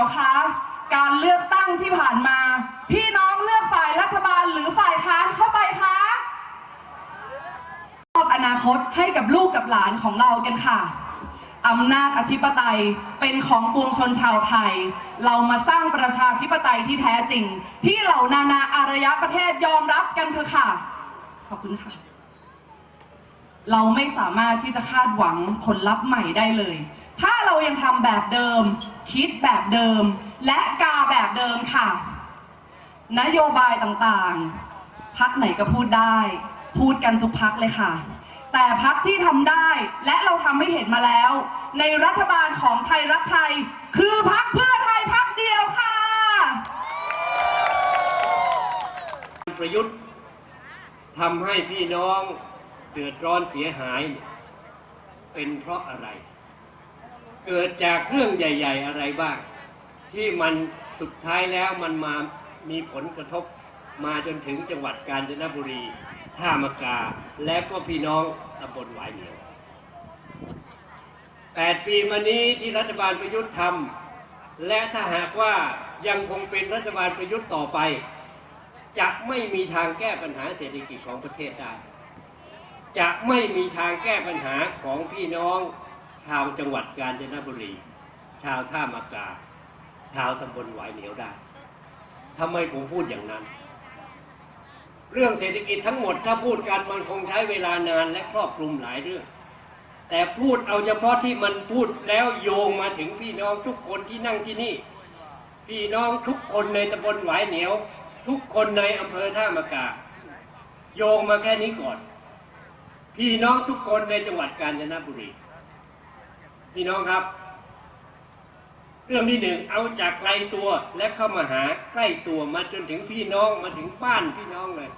ยวคะ การเลือกตั้งที่ผ่านมา พี่น้องเลือกฝ่ายรัฐบาลหรือฝ่ายค้านเข้าไปคะมอบอนาคตให้กับลูกกับหลานของเรากันค่ะอำนาจอธิปไตยเป็นของปวงชนชาวไทย เรามาสร้างประชาธิปไตยที่แท้จริง ที่เหล่านานาอารยประเทศยอมรับกันเถอะค่ะ ขอบคุณค่ะ เราไม่สามารถที่จะคาดหวังผลลัพธ์ใหม่ได้เลย ยังทำแบบเดิม คิดแบบเดิม และกาแบบเดิมค่ะ นโยบายต่างๆ พักไหนก็พูดได้ พูดกันทุกพักเลยค่ะ แต่พักที่ทำได้และเราทำให้เห็นมาแล้ว ในรัฐบาลของไทยรักไทย คือพักเพื่อไทยพักเดียวค่ะประยุทธ์ทำให้พี่น้องเดือดร้อนเสียหาย เป็นเพราะอะไร เกิดจากเรื่องใหญ่ ๆ อะไรบ้าง ที่มันสุดท้ายแล้วมันมามีผลกระทบมาจนถึงจังหวัดกาญจนบุรีท่ามกา และก็พี่น้องตำบลหวายเหนียวแปดปีมานี้ที่รัฐบาลประยุทธ์ทำและถ้าหากว่ายังคงเป็นรัฐบาลประยุทธ์ต่อไป จะไม่มีทางแก้ปัญหาเศรษฐกิจของประเทศได้ จะไม่มีทางแก้ปัญหาของพี่น้อง ชาวจังหวัดกาญจนบุรี ชาวท่ามากา ชาวตำบลหวายเหนียวได้ทำไมผมพูดอย่างนั้น เรื่องเศรษฐกิจทั้งหมดถ้าพูดกันมันคงใช้เวลานานและครอบคลุมหลายเรื่อง แต่พูดเอาเฉพาะที่มันพูดแล้วโยงมาถึงพี่น้องทุกคนที่นั่งที่นี่ พี่น้องทุกคนในตำบลหวายเหนียว ทุกคนในอำเภอท่ามะกา โยงมาแค่นี้ก่อน พี่น้องทุกคนในจังหวัดกาญจนบุรี พี่น้องครับ เรื่องที่หนึ่งเอาจากไกลตัวและเข้ามาหาใกล้ตัวมาจนถึงพี่น้องมาถึงบ้านพี่น้องเลย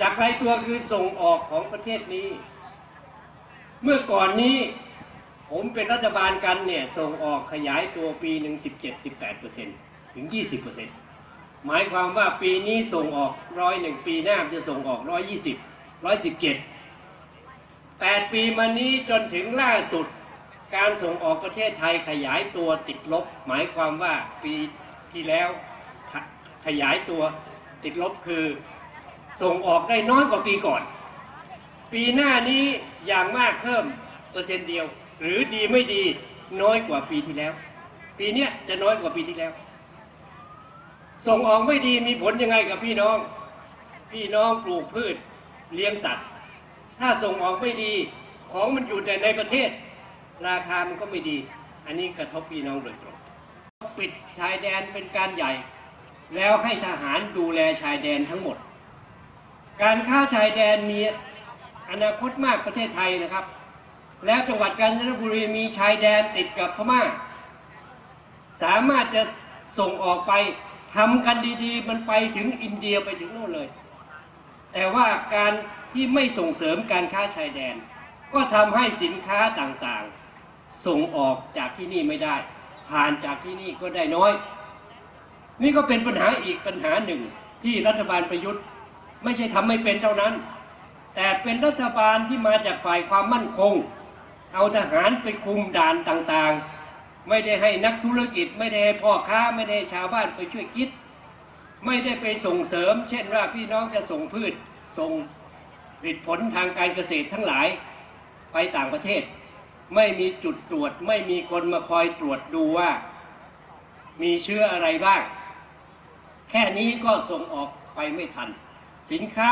จากไกลตัวคือส่งออกของประเทศนี้ เมื่อก่อนนี้ผมเป็นรัฐบาลกันเนี่ยส่งออกขยายตัวปีหนึ่ง17-18%ถึง20%หมายความว่าปีนี้ส่งออกร้อยหนึ่งปีหน้าจะส่งออกร้อยยี่สิบร้อยสิบเจ็ด แปดปีมานี้จนถึงล่าสุด การส่งออกประเทศไทยขยายตัวติดลบ หมายความว่าปีที่แล้วขยายตัวติดลบคือ ส่งออกได้น้อยกว่าปีก่อน ปีหน้านี้อย่างมากเพิ่มเปอร์เซ็นต์เดียว หรือดีไม่ดีน้อยกว่าปีที่แล้ว ปีนี้จะน้อยกว่าปีที่แล้ว ส่งออกไม่ดีมีผลยังไงกับพี่น้อง พี่น้องปลูกพืชเลี้ยงสัตว์ ถ้าส่งออกไม่ดีของมันอยู่แต่ในประเทศ ราคามันก็ไม่ดี อันนี้กระทบพี่น้องโดยตรงปิดชายแดนเป็นการใหญ่ แล้วให้ทหารดูแลชายแดนทั้งหมด การข้าชายแดนมีอนาคตมากประเทศไทยนะครับ แล้วจังหวัดกาญจนบุรีมีชายแดนติดกับพม่า สามารถจะส่งออกไปทำกันดีๆ มันไปถึงอินเดียไปถึงโน่นเลย แต่ว่าการ ที่ไม่ส่งเสริมการค้าชายแดน ก็ทำให้สินค้าต่างๆ ส่งออกจากที่นี่ไม่ได้ ผ่านจากที่นี่ก็ได้น้อย นี่ก็เป็นปัญหาอีกปัญหาหนึ่งที่รัฐบาลประยุทธ์ไม่ใช่ทำไม่เป็นเท่านั้น แต่เป็นรัฐบาลที่มาจากฝ่ายความมั่นคง เอาทหารไปคุมด่านต่างๆ ไม่ได้ให้นักธุรกิจ ไม่ได้ให้พ่อค้าไม่ได้ให้ชาวบ้านไปช่วยคิด ไม่ได้ไปส่งเสริม เช่นว่าพี่น้องจะส่งพืชส่ง ผลิตผลทางการเกษตรทั้งหลายไปต่างประเทศ ไม่มีจุดตรวจ ไม่มีคนมาคอยตรวจดูว่า มีเชื้ออะไรบ้าง แค่นี้ก็ส่งออกไปไม่ทัน สินค้า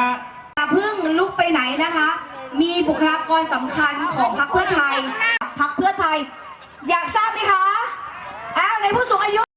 อย่าเพิ่งลุกไปไหนนะคะ มีบุคลากรสำคัญของพรรคเพื่อไทยพรรคเพื่อไทย อยากทราบไหมคะอ้าวในผู้สูงอายุ